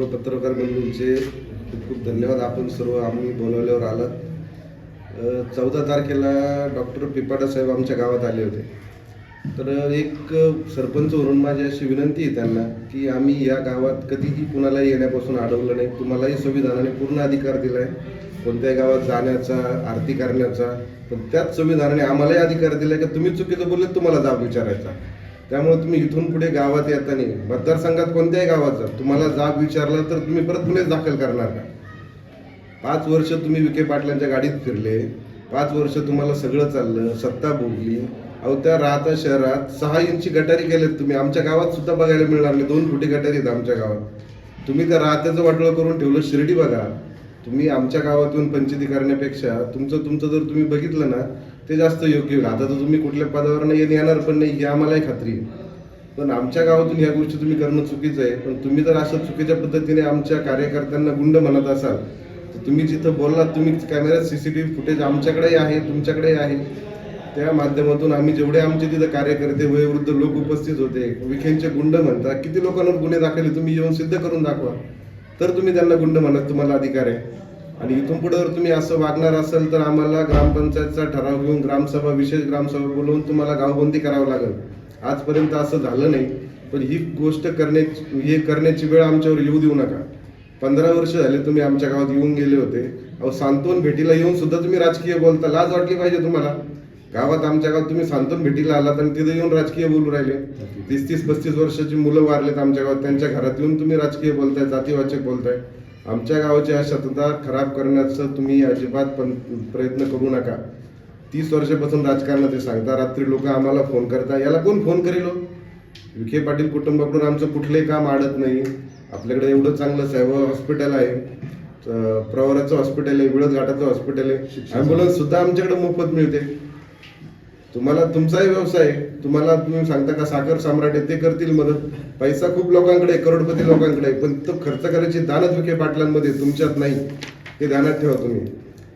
सर्व पत्रकार बंधूंचे खूप खूप धन्यवाद. आपण सर्व आम्ही बोलवल्यावर आलात. चौदा तारखेला डॉक्टर पिपाडा साहेब आमच्या गावात आले होते. तर एक सरपंच म्हणून माझी अशी विनंती आहे त्यांना की आम्ही या गावात कधीही कुणालाही येण्यापासून अडवलं नाही. तुम्हालाही संविधानाने पूर्ण अधिकार दिला आहे कोणत्याही गावात जाण्याचा आरती करण्याचा पण त्याच संविधानाने आम्हालाही अधिकार दिला आहे की तुम्ही चुकीचं बोलले तुम्हाला जाब विचारायचा. त्यामुळे तुम्ही इथून पुढे गावात येताना मतदारसंघात कोणत्याही गावात जा. तुम्हाला जाब विचारला तर तुम्ही परत गुन्हे दाखल करणार का? पाच वर्ष तुम्ही विखे पाटलांच्या गाडीत फिरले. पाच वर्ष तुम्हाला सगळं चाललं सत्ता भोगली. अहो त्या राहता शहरात सहा इंची गटारी केलेत तुम्ही. आमच्या गावात सुद्धा बघायला मिळणार नाही. दोन फुटी गटारी आहेत आमच्या गावात. तुम्ही त्या राहत्याचं वाटोळं करून ठेवलं शिर्डी बघा. तुम्ही आमच्या गावातून पंचायती करण्यापेक्षा तुमचं तुमचं जर तुम्ही बघितलं ना ते जास्त योग्य होईल. आता तर तुम्ही कुठल्या पदावर नाही येणार पण नाही ही आम्हालाही खात्री आहे. पण आमच्या गावातून ह्या गोष्टी तुम्ही करणं चुकीचं आहे. पण तुम्ही जर असं चुकीच्या पद्धतीने आमच्या कार्यकर्त्यांना गुंड म्हणत असाल तर तुम्ही जिथं बोललात तुम्ही कॅमेऱ्यात व्ही फुटेज आमच्याकडेही आहे तुमच्याकडेही आहे. त्या माध्यमातून आम्ही जेवढे आमचे तिथं कार्यकर्ते वयोवृद्ध लोक उपस्थित होते विखेंचे गुंड म्हणतात. किती लोकांवर गुन्हे दाखवले तुम्ही येऊन सिद्ध करून दाखवा. तर तुम्ही त्यांना गुंड म्हणत तुम्हाला अधिकार आहे. आणि इथून पुढे जर तुम्ही असं वागणार असाल तर आम्हाला ग्रामपंचायतचा ठराव घेऊन ग्रामसभा विशेष ग्रामसभा बोलवून तुम्हाला गावबंदी करावं लागेल. आजपर्यंत असं झालं नाही पण ही गोष्ट करण्याची हे करण्याची वेळ आमच्यावर येऊ देऊ नका. पंधरा वर्ष झाले तुम्ही आमच्या गावात येऊन गेले होते. अहो सांत्वन भेटीला येऊन सुद्धा तुम्ही राजकीय बोलता लाज वाटली पाहिजे तुम्हाला. गावात आमच्या गावात तुम्ही सांत्वन भेटीला आलात आणि तिथे येऊन राजकीय बोलू राहिले. तीस तीस पस्तीस वर्षाची मुलं वारलेत आमच्या गावात त्यांच्या घरात येऊन तुम्ही राजकीय बोलताय जातीवाचक बोलताय. आमच्या गावाची अशांतता खराब करण्याचं तुम्ही अजिबात पण प्रयत्न करू नका. तीस वर्षापासून राजकारणात ते सांगता रात्री लोक आम्हाला फोन करता. याला कोण फोन करील हो? विखे पाटील कुटुंबाकडून आमचं कुठलंही काम अडत नाही. आपल्याकडे एवढं चांगलं साहेब हॉस्पिटल आहे. प्रवराचं हॉस्पिटल आहे विळद घाटाचं हॉस्पिटल आहे. ॲम्ब्युलन्स सुद्धा आमच्याकडे मोफत मिळते. तुम्हाला तुमचाही व्यवसाय तुम्हाला तुम्ही सांगता का साखर सम्राट आहे ते करतील मदत. पैसा खूप लोकांकडे आहे, करोडपती लोकांकडे आहे, पण तो खर्च करायची दानच विखे पाटलांमध्ये तुमच्यात नाही. हे ध्यानात ठेवा तुम्ही.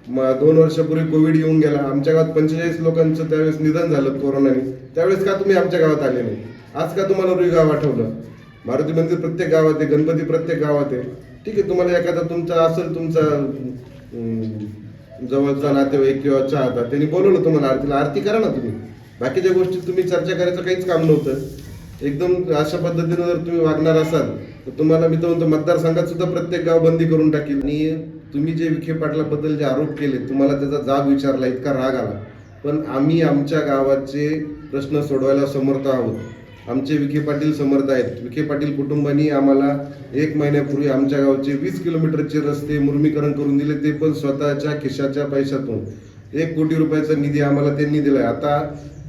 मग दोन वर्षापूर्वी कोविड येऊन गेला. आमच्या गावात पंचेचाळीस लोकांचं त्यावेळेस निधन झालं कोरोनाने. त्यावेळेस का तुम्ही आमच्या गावात आले नाही? आज का तुम्हाला रुई गाव आठवलं? मारुती मंदिर प्रत्येक गावात आहे गणपती प्रत्येक गावात आहे. ठीक आहे तुम्हाला एखादा तुमचा असेल तुमचा जवळचा नातेवाईक किंवा चाहता त्यांनी बोलवलं तुम्हाला आरतीला आरती करा ना तुम्ही. बाकीच्या गोष्टी तुम्ही चर्चा करायचं काहीच काम नव्हतं. एकदम अशा पद्धतीनं जर तुम्ही वागणार असाल तर तुम्हाला मी तर म्हणतो मतदारसंघात सुद्धा प्रत्येक गाव बंदी करून टाकील. आणि तुम्ही जे विखे पाटलाबद्दल जे आरोप केले तुम्हाला त्याचा जाब विचारला इतका राग आला. पण आम्ही आमच्या गावाचे प्रश्न सोडवायला समर्थ आहोत. आमचे विखे पाटील समर्थ आहेत. विखे पाटील कुटुंबानी आम्हाला एक महिन्यापूर्वी आमच्या गावचे वीस किलोमीटरचे रस्ते मुर्मीकरण करून दिले ते पण स्वतःच्या खिशाच्या पैशातून. एक कोटी रुपयाचा निधी आम्हाला त्यांनी दिलाय. आता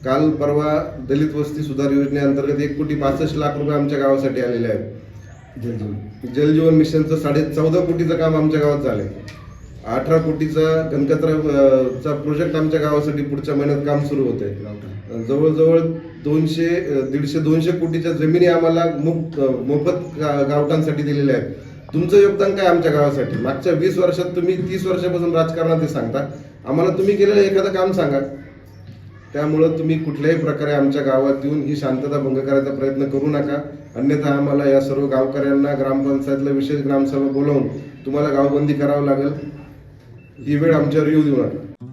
काल परवा दलित वस्ती सुधार योजनेअंतर्गत एक कोटी पासष्ट लाख रुपये आमच्या गावासाठी आलेले आहेत. जलजीवन. मिशनचं साडे चौदा कोटीचं काम आमच्या गावात झालंय. अठरा कोटीचा अं, चा प्रोजेक्ट आमच्या गावासाठी पुढच्या महिन्यात काम सुरू होत आहे जवळजवळ दोनशे दीडशे दोनशे कोटीच्या जमिनी आम्हाला मुफ मोफत गा- गावठांसाठी दिलेल्या आहेत. तुमचं योगदान काय आमच्या गावासाठी? मागच्या वीस वर्षात तुम्ही तीस वर्षापासून राजकारणात ते सांगता. आम्हाला तुम्ही केलेलं एखादं काम सांगा. त्यामुळं तुम्ही कुठल्याही प्रकारे आमच्या गावात येऊन ही शांतता भंग करायचा प्रयत्न करू नका. अन्यथा आम्हाला या सर्व गावकऱ्यांना ग्रामपंचायतला विशेष ग्रामसभा बोलावून तुम्हाला गावबंदी करावं लागेल. ही वेळ आमच्यावर येऊ देऊ नका.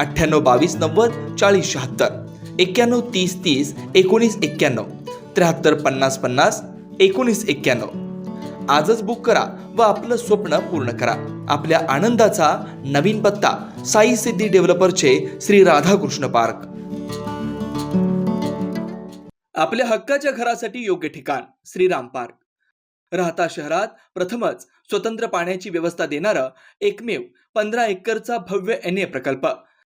अठ्ठ्याण्णव बावीस नव्वद चाळीस शहात्तर. एक्क्याण्णव तीस तीस एकोणीस एक्क्याण्णव. त्र्याहत्तर पन्नास पन्नास एकोणीस एक्क्याण्णव. आजच बुक करा व आपलं स्वप्न पूर्ण करा. आपल्या आनंदाचा नवीन पत्ता साई सिद्धी डेव्हलपरचे श्री राधाकृष्ण पार्क. आपल्या हक्काच्या घरासाठी योग्य ठिकाण श्रीराम पार्क. राहता शहरात प्रथमच स्वतंत्र पाण्याची व्यवस्था देणारं एकमेव पंधरा एकरचा भव्य एन ए प्रकल्प.